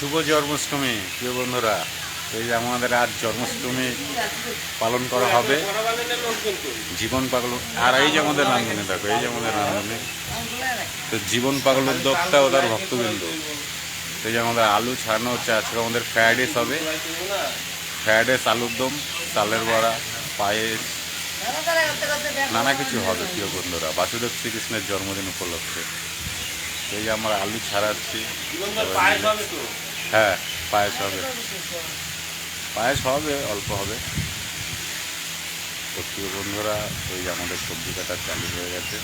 শুভ জন্মাষ্টমী, প্রিয় বন্ধুরা। এই যে আমাদের আজ জন্মাষ্টমী পালন করা হবে। জীবন পাগল আর এই যে আমাদের রান্ধনী দেখো, এই যে আমাদের রান্ধনী তো জীবন পাগল উদ্যোক্তা ও তার ভক্তবৃন্দ এই যে আমাদের আলু ছাড়ানো হচ্ছে, আজকে আমাদের ফ্রাইড রাইস হবে। ফ্রাইড রাইস আলুর দম, চালের বড়া, পায়েস। নানা কিছু হবে, প্রিয় বন্ধুরা। বাসুদেব শ্রীকৃষ্ণের জন্মদিন উপলক্ষে। এই যে আমরা আলু ছাড়াচ্ছি। হ্যাঁ পায়েস হবে। পায়েস হবে, অল্প হবে। প্রিয় বন্ধুরা ওই আমাদের সবজি কাটা চালু হয়ে গেছে।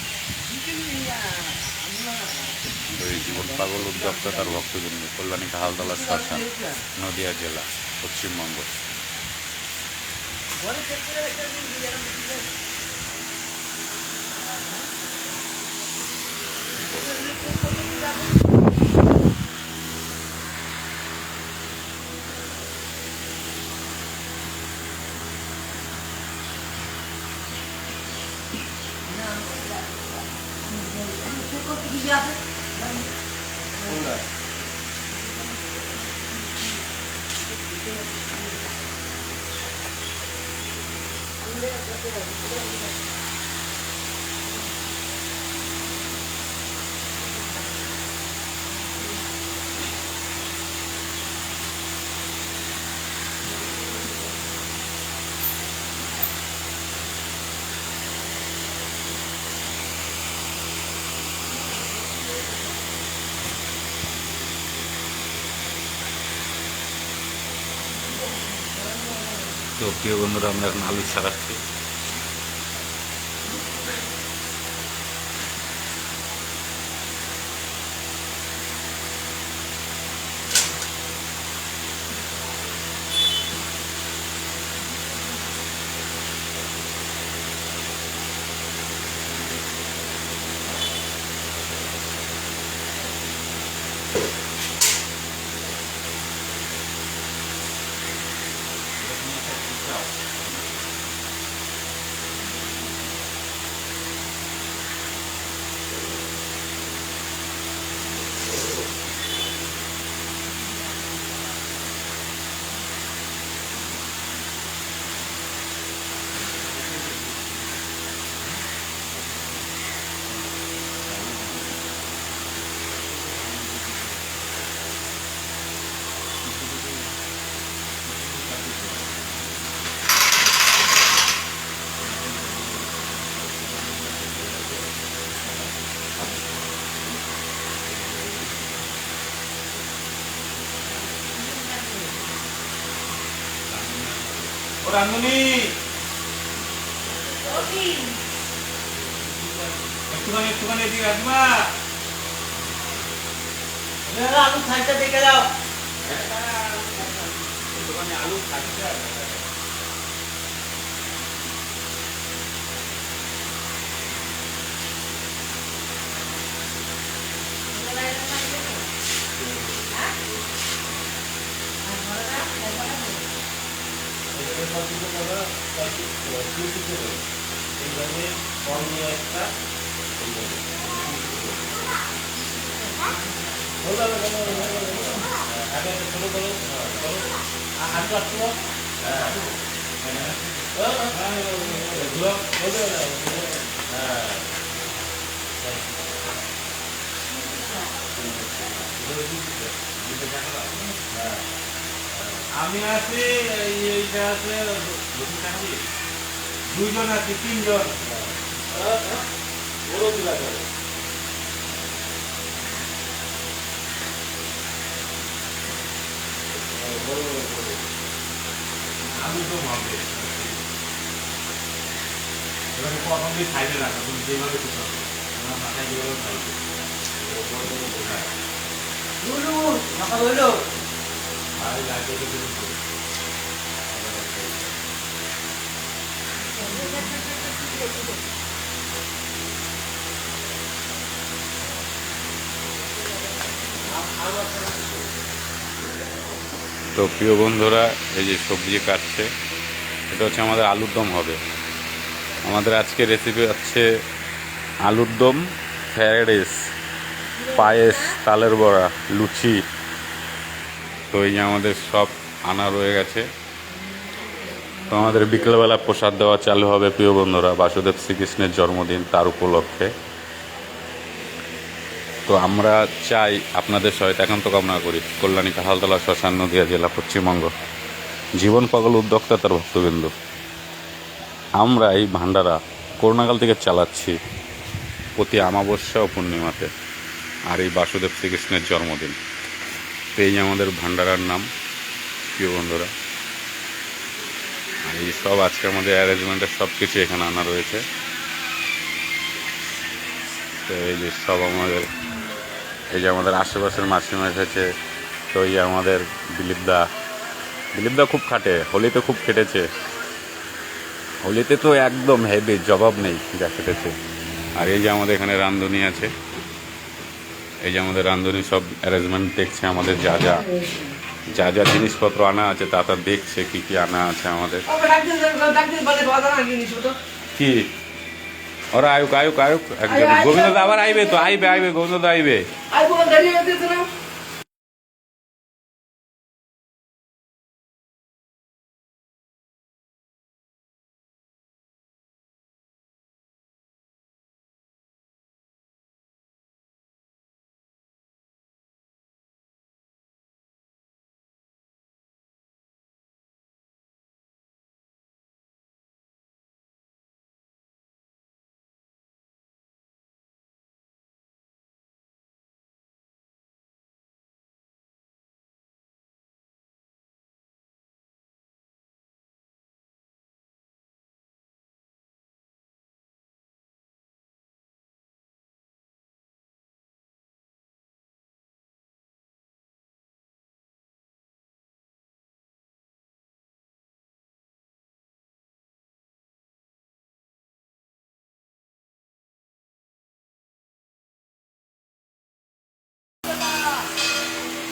এই জীবন পাগল উদ্যোক্তা তার ভক্তবৃন্দ কল্যাণী কাহালতলা শ্মশান, নদিয়া জেলা পশ্চিমবঙ্গ Yeah, I'm. তো প্রিয় বন্ধুরা আমরা এখন আলু ছাড়াচ্ছি ও একটুখানি একটুখানি এদিকে আসবা আলু সাইডটা দেখে যাও একটুখানি আলু খাচ্ছে আমি আছি এইটা আছে দুইজন আছি, তিনজন। আমি তো ভাববে এবারে প্রথম দিয়ে সাইডে রাখা, তুমি যেভাবে মাথায় যেভাবে লুলু সকাল হইল তো প্রিয় বন্ধুরা, এই যে সবজি কাটছে, এটা হচ্ছে আমাদের আলুর দম হবে। আমাদের আজকে রেসিপি হচ্ছে আলুর দম ফ্রাইড রাইস, পায়েস, তালের বড়া, লুচি। তো এই আমাদের সব আনা রয়ে গেছে। তো আমাদের বিকেলবেলা প্রসাদ দেওয়া চালু হবে, প্রিয় বন্ধুরা, বাসুদেব শ্রীকৃষ্ণের জন্মদিন তার উপলক্ষে। তো আমরা চাই আপনাদের সহায়তা একান্ত কামনা করি, কল্যাণী কাহালতলা শ্মশান নদিয়া জেলা, পশ্চিমবঙ্গ। জীবন পাগল উদ্যোক্তা তার ভক্তবিন্দু। আমরা এই ভান্ডারা করোনাকাল থেকে চালাচ্ছি প্রতি অমাবস্যা ও পূর্ণিমাতে, আর এই বাসুদেব শ্রীকৃষ্ণের জন্মদিন। এই যে আমাদের ভান্ডারার নাম, প্রিয় বন্ধুরা। আর এই সব আজকে আমাদের অ্যারেঞ্জমেন্টের সব কিছু এখানে আনা রয়েছে। তো এই যে সব আমাদের, এই যে আমাদের আশেপাশের মাসিমা এসেছে, তো এই আমাদের দিলীপদা দিলীপদা খুব খাটে, হোলিতে খুব খেটেছে। হোলিতে তো একদম হেভি জবাব নেই যা খেটেছে। আর এই যে আমাদের এখানে রান্ধুনি আছে। এই যে আমাদের রান্ধুনি সব অ্যারেঞ্জমেন্ট দেখছে আমাদের যা যা যা যা জিনিসপত্র আনা আছে তা তা দেখছে কি কি আনা আছে আমাদের। কি? ওরা আয়ুক আয়ুক আয়ুক? একদম গোবিন্দ আবার আইবে তো আইবে আইবে গোবিন্দ আইবে।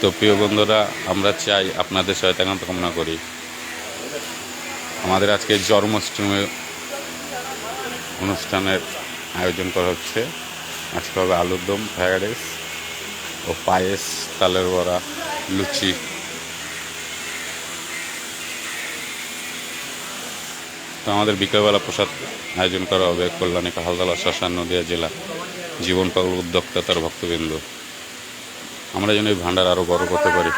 তো প্রিয় বন্ধুরা, আমরা চাই আপনাদের সহায়তা একান্ত কামনা করি। আমাদের আজকে জন্মাষ্টমী অনুষ্ঠানের আয়োজন করা হচ্ছে। আজকে হবে আলুর দম ফ্রাইড রাইস ও পায়েস, তালের বড়া, লুচি। তো আমাদের বিকেলবেলা প্রসাদ আয়োজন করা হবে কল্যাণী কাহালতলা শ্মশান নদিয়া জেলা জীবন পাগল উদ্যোক্তা তার ভক্তবৃন্দ। আমরা যেন এই ভান্ডার আরো বড় করতে পারি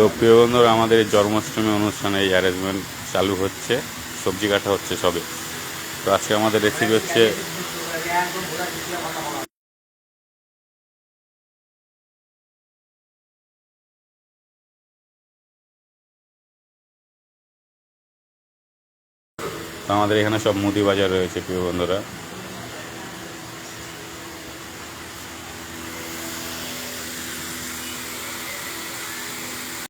তো প্রিয় বন্ধুরা, আমাদের এই জন্মাষ্টমী অনুষ্ঠানে এই অ্যারেঞ্জমেন্ট চালু হচ্ছে, সবজি কাটা হচ্ছে সবে। তো আজকে আমাদের রেসিপি হচ্ছে আমাদের এখানে সব মুদি বাজার রয়েছে, প্রিয় বন্ধুরা।